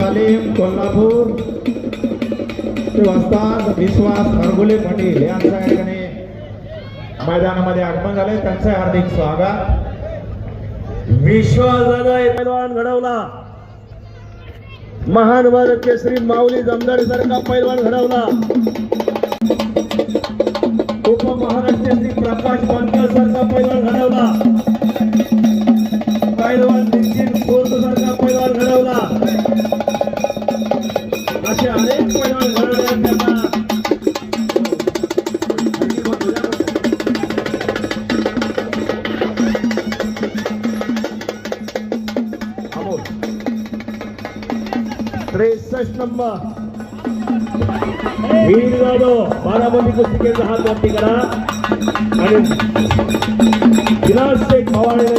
तालीम कोल्हापूर. ते वस्ताद विश्वास हरगुले पाटील यांच्या या ठिकाणी मैदानामध्ये आगमन झाले त्यांचे हार्दिक स्वागत. विश्वास पैलवान घडवला. महान भारत केसरी माऊली जमदारी सारखा पैलवान घडवला. उपमहाराष्ट्र श्री प्रकाश पानकर सारखा पैलवान घडवला. असे अनेक पैलवान घडवले आहेत त्यांना. त्रेसष्ट नंबर. वीर जाधव बारामती हात वरती करा. आणि विलास शेख भवानी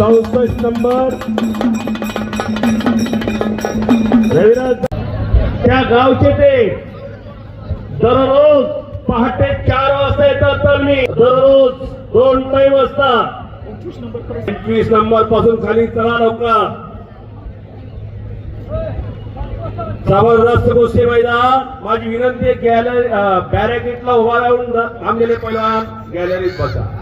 चौसष्ट नंबर. रविराज त्या गावचे ते दररोज पहाटे चार वाजता येतात तर मी दररोज दोन टाईम वाजता. एकवीस नंबरपासून खाली चला लवकर जबरदस्त गोष्टी मैदान. माझी विनंती आहे गॅलरी बॅरेकेटला उभा राहून थांबलेले पहिला गॅलरीत बसा.